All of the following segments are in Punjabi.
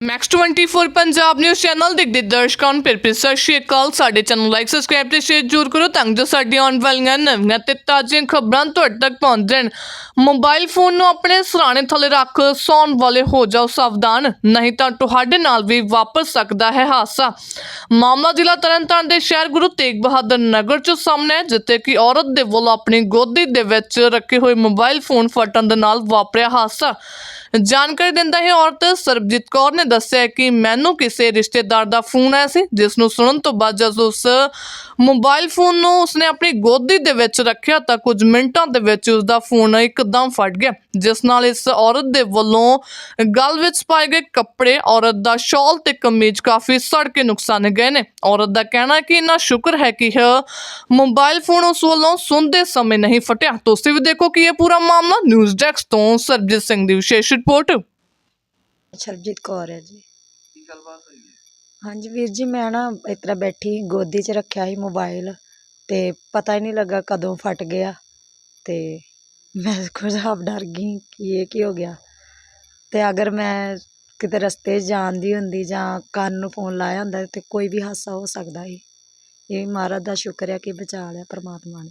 ਮੈਕਸ 24 ਪੰਜਾਬ ਨਿਊਜ਼ ਚੈਨਲ ਦੇਖਦੇ ਦਰਸ਼ਕਾਂ ਨੂੰ ਫਿਰ ਫਿਰ ਸਤਿ ਸ਼੍ਰੀ ਅਕਾਲ। ਸਾਡੇ ਚੈਨਲ ਲਾਈਕ ਸਬਸਕ੍ਰਾਈਬ ਤੇ ਸ਼ੇਅਰ ਜ਼ਰੂਰ ਕਰੋ ਤਾਂ ਜੋ ਸਾਡੀਆਂ ਆਉਣ ਵਾਲੀਆਂ ਨਵੀਆਂ ਤੇ ਤਾਜ਼ੀਆਂ ਖਬਰਾਂ ਤੁਹਾਡੇ ਤੱਕ ਪਹੁੰਚ ਮੋਬਾਈਲ ਫੋਨ ਨੂੰ ਆਪਣੇ ਸਰਾਣੇ ਥੱਲੇ ਰੱਖ ਸੌਣ ਵਾਲੇ ਹੋ ਜਾਓ ਸਾਵਧਾਨ ਨਹੀਂ ਤਾਂ ਤੁਹਾਡੇ ਨਾਲ ਵੀ ਵਾਪਰ ਸਕਦਾ ਹੈ ਹਾਦਸਾ। ਮਾਮਲਾ ਜ਼ਿਲ੍ਹਾ ਤਰਨਤਾਰਨ ਦੇ ਸ਼ਹਿਰ ਗੁਰੂ ਤੇਗ ਬਹਾਦਰ ਨਗਰ ਚ ਸਾਹਮਣੇ ਹੈ, ਜਿੱਥੇ ਕਿ ਔਰਤ ਦੇ ਵੱਲੋਂ ਆਪਣੀ ਗੋਦੀ ਦੇ ਵਿੱਚ ਰੱਖੇ ਹੋਏ ਮੋਬਾਈਲ ਫੋਨ ਫਟਣ ਦੇ ਨਾਲ ਵਾਪਰਿਆ ਹਾਦਸਾ। ਜਾਣਕਾਰੀ ਦਿੰਦਾ ਹੈ ਔਰਤ ਸਰਬਜੀਤ ਕੌਰ ਨੇ ਦੱਸਿਆ ਕਿ ਮੈਨੂੰ ਕਿਸੇ ਰਿਸ਼ਤੇਦਾਰ ਦਾ ਫੋਨ ਆਇਆ ਸੀ, ਜਿਸ ਨੂੰ ਸੁਣਨ ਤੋਂ ਬਾਅਦ ਜਦ ਉਸ ਮੋਬਾਈਲ ਫੋਨ ਨੂੰ ਉਸਨੇ ਆਪਣੀ ਗੋਦੀ ਦੇ ਵਿੱਚ ਰੱਖਿਆ ਤਾਂ ਕੁਝ ਮਿੰਟਾਂ ਦੇ ਵਿੱਚ ਉਸ ਦਾ ਫੋਨ ਇੱਕਦਮ ਫਟ ਗਿਆ, ਜਿਸ ਨਾਲ ਇਸ ਔਰਤ ਦੇ ਵੱਲੋਂ ਗਲ ਵਿੱਚ ਪਾਏ ਗਏ ਕੱਪੜੇ, ਔਰਤ ਦਾ ਸ਼ਾਲ ਤੇ ਕਮੀਜ਼ ਕਾਫੀ ਸੜ ਕੇ ਨੁਕਸਾਨੇ ਗਏ ਨੇ। ਔਰਤ ਦਾ ਕਹਿਣਾ ਹੈ ਕਿ ਇੰਨਾ ਸ਼ੁਕਰ ਹੈ ਕਿ ਇਹ ਮੋਬਾਈਲ ਫੋਨ ਉਸ ਵੱਲੋਂ ਸੁਣਦੇ ਸਮੇਂ ਨਹੀਂ ਫਟਿਆ। ਤੁਸੀਂ ਵੀ ਦੇਖੋ ਕਿ ਇਹ ਪੂਰਾ ਮਾਮਲਾ ਨਿਊਜ਼ ਡੈਸਕ ਤੋਂ ਸਰਬਜੀਤ ਸਿੰਘ ਦੀ ਵਿਸ਼ੇਸ਼ ਰਿਪੋਰਟ। ਸਰਬਜੀਤ ਕੌਰ ਹੈ ਜੀ। ਹਾਂਜੀ ਵੀਰ ਜੀ ਮੈਂ ਨਾ ਇਸ ਤਰ੍ਹਾਂ ਬੈਠੀ ਸੀ, ਗੋਦੀ 'ਚ ਰੱਖਿਆ ਸੀ ਮੋਬਾਈਲ ਤੇ ਪਤਾ ਹੀ ਨਹੀਂ ਲੱਗਾ ਕਦੋਂ ਫਟ ਗਿਆ ਤੇ ਮੈਂ ਖੁਦ ਆਪ ਡਰ ਗਈ ਕਿ ਇਹ ਕੀ ਹੋ ਗਿਆ। ਤੇ ਅਗਰ ਮੈਂ ਕਿਤੇ ਰਸਤੇ 'ਚ ਜਾਂਦੀ ਹੁੰਦੀ ਜਾਂ ਕੰਨ ਨੂੰ ਫੋਨ ਲਾਇਆ ਹੁੰਦਾ ਤੇ ਕੋਈ ਵੀ ਹਾਦਸਾ ਹੋ ਸਕਦਾ ਸੀ। ਇਹ ਮਹਾਰਾਜ ਦਾ ਸ਼ੁਕਰ ਹੈ ਕਿ ਬਚਾ ਲਿਆ ਪ੍ਰਮਾਤਮਾ ਨੇ।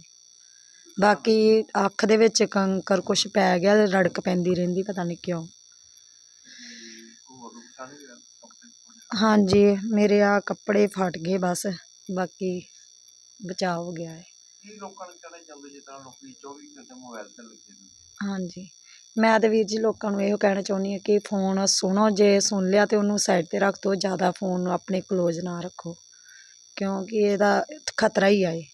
ਬਾਕੀ ਅੱਖ ਦੇ ਵਿੱਚ ਕੰਕਰ ਕੁਛ ਪੈ ਗਿਆ ਰੜਕ ਪੈਂਦੀ ਰਹਿੰਦੀ ਪਤਾ ਨਹੀਂ ਕਿਉਂ। ਹਾਂਜੀ ਮੇਰੇ ਆ ਕੱਪੜੇ ਫਟ ਗਏ ਬਸ ਬਾਕੀ ਬਚਾਅ ਹੋ ਗਿਆ ਹੈ। ਕੀ ਲੋਕਾਂ ਨੂੰ ਕਹਿਣਾ ਚਾਹੁੰਦੇ ਜਿਸ ਤਰ੍ਹਾਂ ਲੋਕੀ 24 ਘੰਟੇ ਮੋਬਾਈਲ ਤੇ ਲੱਗੇ ਨੇ ਹਾਂਜੀ। ਮੈਂ ਤਾਂ ਵੀਰ ਜੀ ਲੋਕਾਂ ਨੂੰ ਇਹੋ ਕਹਿਣਾ ਚਾਹੁੰਦੀ ਹਾਂ ਕਿ ਫੋਨ ਸੁਣੋ ਜੇ ਸੁਣ ਲਿਆ ਤੇ ਉਹਨੂੰ ਸਾਈਡ ਤੇ ਰੱਖ ਦਿਓ ਜ਼ਿਆਦਾ ਫੋਨ ਨੂੰ ਆਪਣੇ ਕਲੋਜ਼ ਨਾ ਰੱਖੋ। ਕਿਉਂਕਿ ਇਹਦਾ ਖਤਰਾ ਹੀ ਆ ਇਹ।